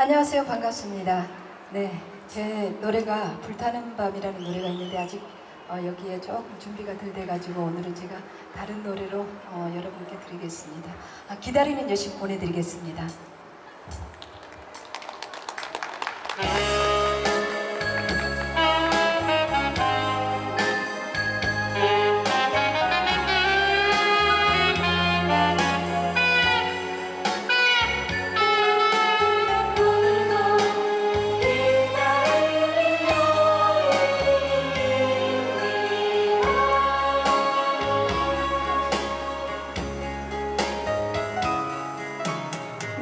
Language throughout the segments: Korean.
안녕하세요. 반갑습니다. 네, 제 노래가 불타는 밤이라는 노래가 있는데 아직 어, 여기에 조금 준비가 덜 돼가지고 오늘은 제가 다른 노래로 어, 여러분께 드리겠습니다. 아, 기다리는 여신 보내드리겠습니다.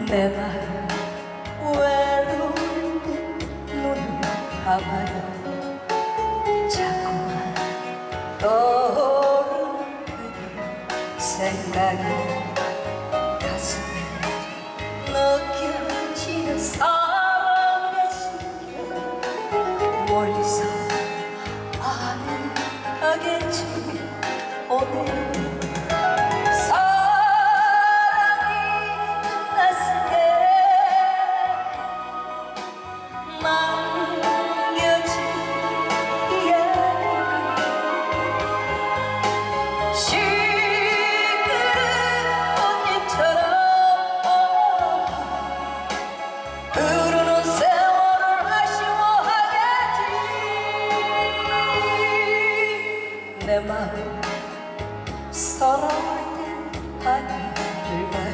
내맘 외로운데 눈을 감아요. 자꾸만 떠오르는 그대 생각이 가슴에 느껴지는 사랑의 숨겨 멀리서 아는 하겠지 오늘 내 마음 서러울 때 하늘을 가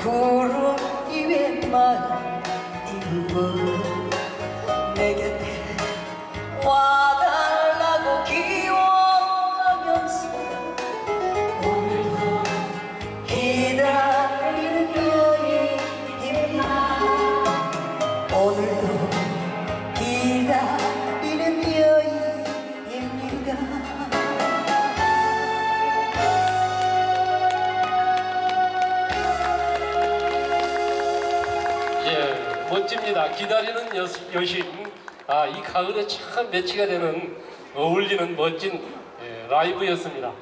구름 위에만 띄우고 내 곁에 와 멋집니다. 기다리는 여, 여신. 아, 이 가을에 참 매치가 되는 어울리는 멋진 예, 라이브였습니다.